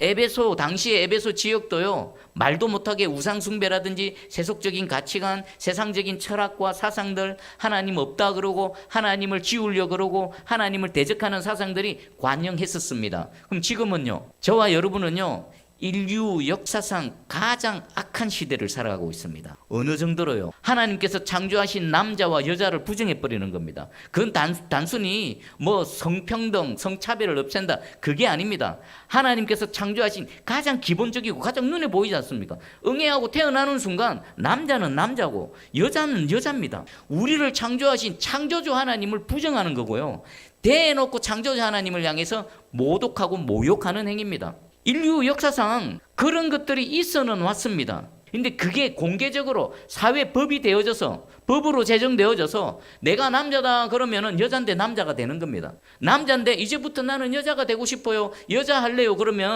에베소 당시의 에베소 지역도요 말도 못하게 우상 숭배라든지 세속적인 가치관, 세상적인 철학과 사상들 하나님 없다 그러고 하나님을 지우려 그러고 하나님을 대적하는 사상들이 관영했었습니다. 그럼 지금은요 저와 여러분은요 인류 역사상 가장 악한 시대를 살아가고 있습니다. 어느 정도로요? 하나님께서 창조하신 남자와 여자를 부정해 버리는 겁니다. 그건 단, 단순히 뭐 성평등, 성차별을 없앤다 그게 아닙니다. 하나님께서 창조하신 가장 기본적이고 가장 눈에 보이지 않습니까? 응애하고 태어나는 순간 남자는 남자고 여자는 여자입니다. 우리를 창조하신 창조주 하나님을 부정하는 거고요. 대놓고 창조주 하나님을 향해서 모독하고 모욕하는 행위입니다. 인류 역사상 그런 것들이 있어는 왔습니다. 근데 그게 공개적으로 사회 법이 되어져서 법으로 제정되어져서 내가 남자다 그러면은 여잔데 남자가 되는 겁니다. 남자인데 이제부터 나는 여자가 되고 싶어요. 여자 할래요 그러면